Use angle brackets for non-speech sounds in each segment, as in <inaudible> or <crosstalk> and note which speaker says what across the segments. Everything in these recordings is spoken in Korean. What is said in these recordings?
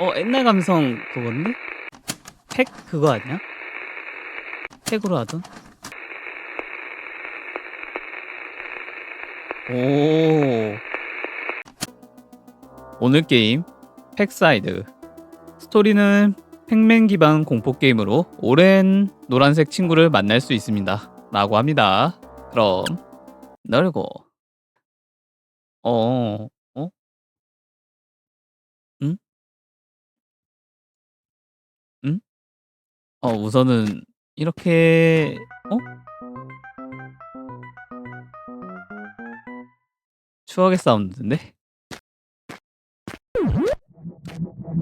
Speaker 1: 어 옛날 감성 그건데? 팩 그거 아니야? 팩으로 하던? 오 오늘 게임 팩사이드 스토리는 팩맨 기반 공포 게임으로 오랜 노란색 친구를 만날 수 있습니다 라고 합니다 그럼 넓고 어 어 우선은 이렇게 어? 추억의 사운드인데?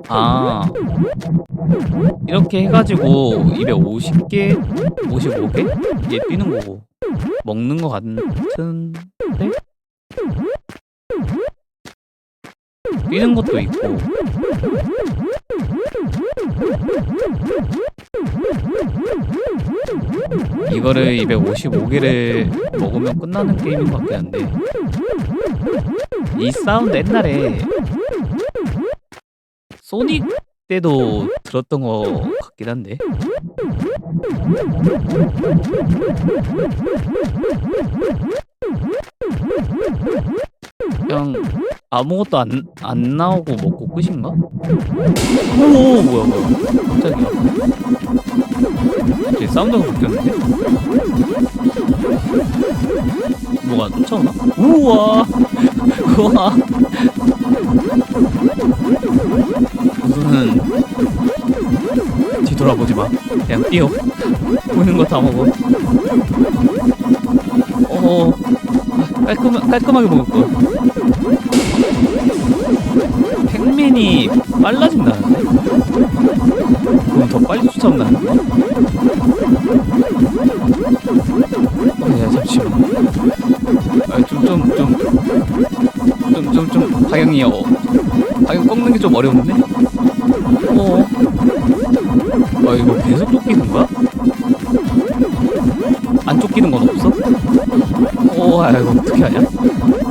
Speaker 1: 아 이렇게 해 가지고 250 개 55 개 이게 뛰는 거고 먹는 거 같은데 뛰는 것도 있고 이거를 255개를 먹으면 끝나는 게임인 것 같긴 한데 이 사운드 옛날에 소닉 때도 들었던 것 같긴 한데. 그냥 아무것도 안, 안 나오고 먹고 끝인가? 오 뭐야 뭐야. 깜짝이야 이제 사운드가 바뀌었는데? 뭐가 쫓아오나? 우와! <laughs> 우와! 우선은 뒤돌아보지 마. 그냥 뛰어. 보이는 거 다 먹어. 어 깔끔, 깔끔하게 거 팩맨이 빨라진다는데? 그럼 더 빨리 쫓아온다는데? 어, 야, 잠시만. 아, 좀, 좀, 좀, 좀, 좀, 좀, 방향이, 어, 방향 꺾는 게 좀 어려운데? 어, 어, 이거 계속 쫓기는 거야? 안 쫓기는 건 없어? 어, 아, 이거 어떻게 하냐?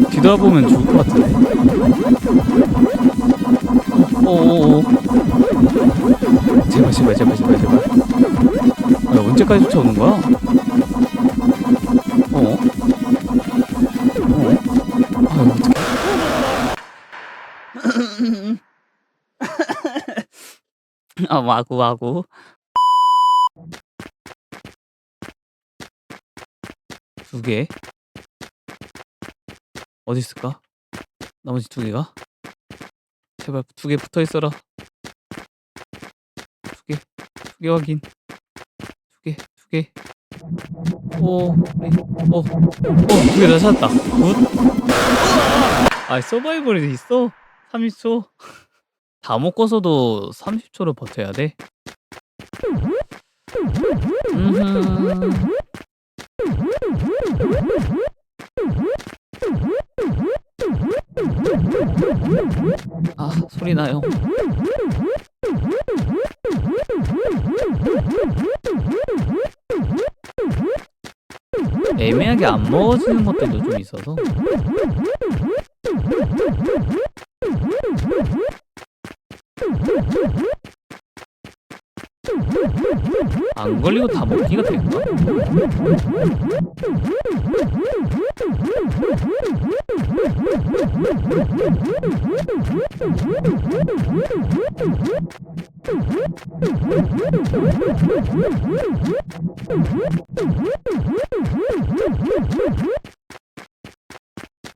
Speaker 1: 뒤돌아보면 죽을 것 같은데. 어, 어, 어. 제발, 제발, 제발, 제발, 제발. 아, 언제까지 쫓아오는 거야? 어? 어? 아, 이거 어떡해. <laughs> 아, 와구, 와구. 두 개. 어디 있을까? 나머지 두 개가? 제발 두 개 붙어 있어라. 두 개, 두 개 확인. 두 개, 두 개. 오, 네. 어, 어, 두개 다 찾았다. 굿. 아, 서바이벌이 있어? 30초? <laughs> 다 먹고서도 30초를 버텨야 돼? 음흠. 아, 소리 나요. 애매하게 안 먹어지는 것들도 좀 있어서. 안 걸리고 다 먹기가 될까?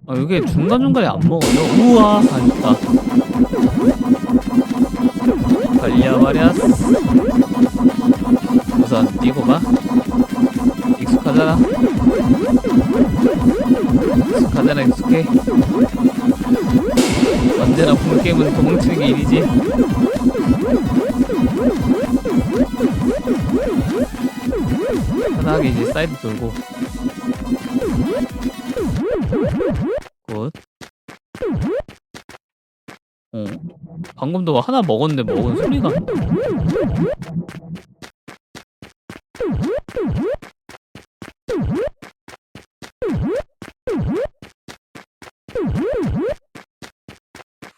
Speaker 1: 아, 이게 중간중간에 안 먹어요. 우와, 아, 있다. 걸려버렸어. 우선 뛰고 가. 익숙하잖아. 익숙하잖아, 익숙해. 언제나 본 도망치는 게 일이지. 편하게 이제 사이드 돌고. 굿. 어. 방금도 하나 먹었는데 먹은 소리가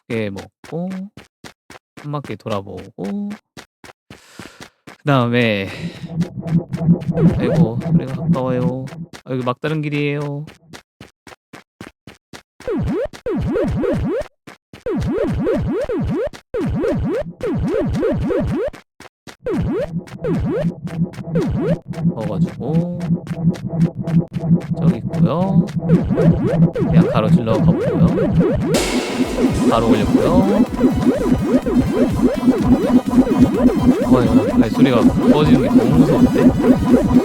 Speaker 1: 두개 먹고 한 바퀴 돌아보고 그 다음에 아이고 소리가 가까워요. 아, 여기 막다른 길이에요 먹어가지고 저기 있고요. 그냥 가로질러 가보고요. 바로 올렸고요. 어휴 발소리가 꺼지는 게 너무 무서운데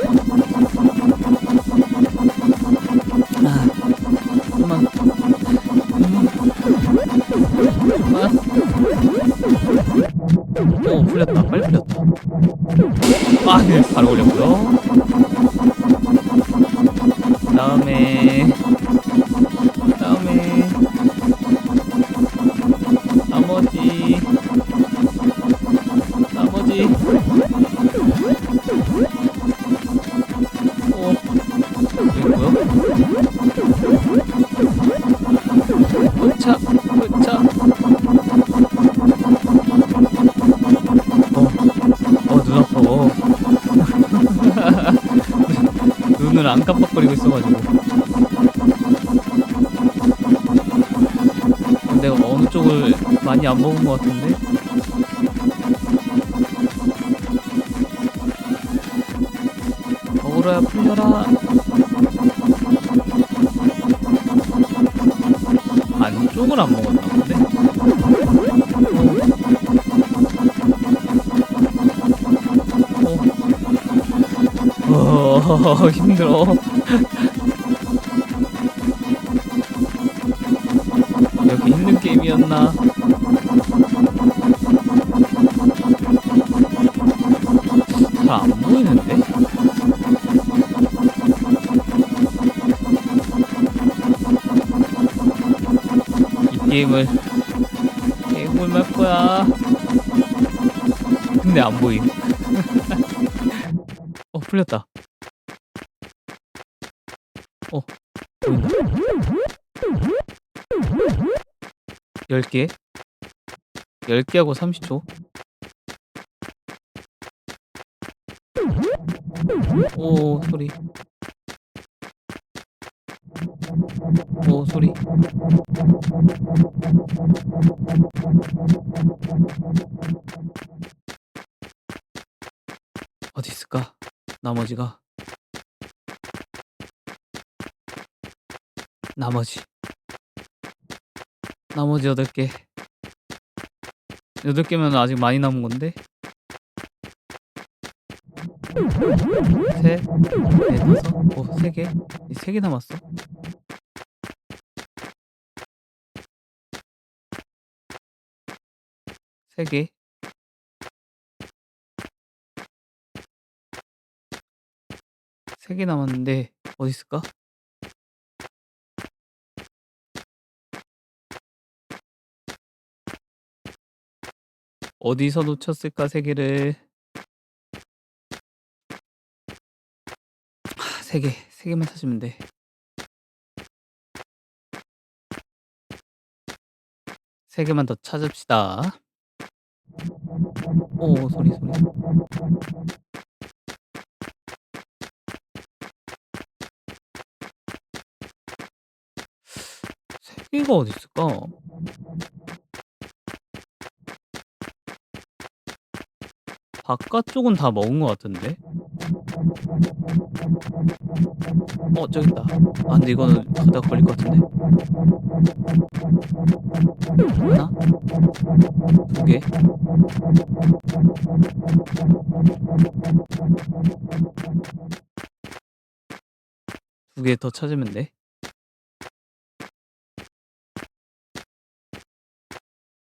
Speaker 1: 눈 아파. 어. <laughs> 눈을 안 깜빡거리고 있어가지고 내가 어느 쪽을 많이 안 먹은 것 같은데 먹으러야 풀려라 안쪽을 안 먹었나 <laughs> 힘들어. 이렇게 힘든 게임이었나? 잘 안 보이는데? 이 게임을 게임을 말 거야. 근데 안 보임. <laughs> 어 풀렸다. 어 보인다. 10개? 10개하고 30초? 오 소리. 오 소리. 어디 있을까? 나머지가 나머지 나머지 8개 8개면 아직 많이 남은 건데 셋, 넷, 다섯, 오, 세 개, 세 개 남았어. 세 개. 세 개 남았는데 어디 있을까? 어디서 놓쳤을까 세 개를 하, 세 개, 세 개만 찾으면 돼. 세 개만 더 찾읍시다. 오, 소리, 소리. 세 개가 어디 있을까? 바깥쪽은 다 먹은 것 같은데? 어, 저기 있다. 아, 근데 이거는 가다가 걸릴 것 같은데? 하나? 두 개? 두 개 더 찾으면 돼.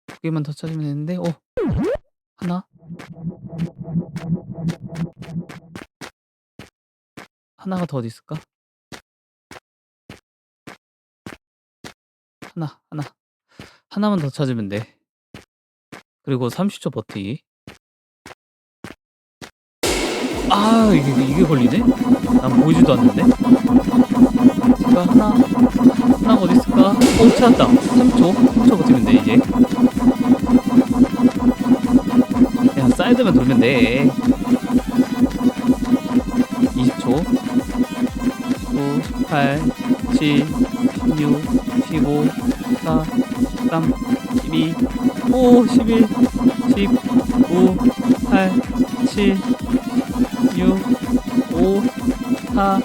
Speaker 1: 두 개만 더 찾으면 되는데, 어? 하나? 하나가 더 어디 있을까? 하나, 하나. 하나만 더 찾으면 돼. 그리고 30초 버티기. 아, 이게, 이게 걸리네? 난 보이지도 않는데? 제가 하나, 하나가 어디 있을까? 어, 찾았다. 3초. 3초 버티면 돼, 이제. 사이드만 돌면 돼. 20초. 9 8 7 16 15 14 13 12 5 11 10 9 8 7 6 5 4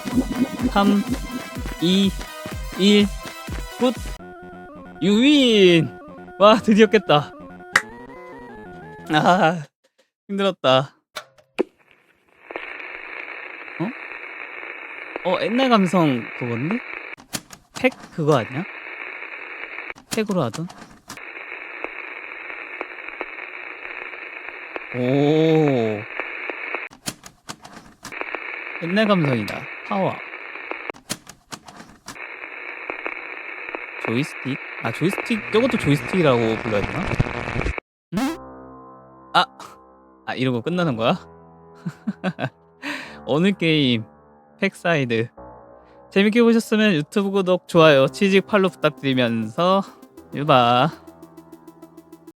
Speaker 1: 3 2 1 굿! 유윈! 와 드디어 깼다. 아 힘들었다 어? 어 옛날 감성 그건데? 팩 그거 아니야? 팩으로 하던? 오 옛날 감성이다 파워 조이스틱? 아 조이스틱 저것도 조이스틱이라고 불러야 되나? 이러고 끝나는 거야? <laughs> 어느 게임? 팩사이드. 재밌게 보셨으면 유튜브 구독, 좋아요, 취직 팔로 부탁드리면서 유바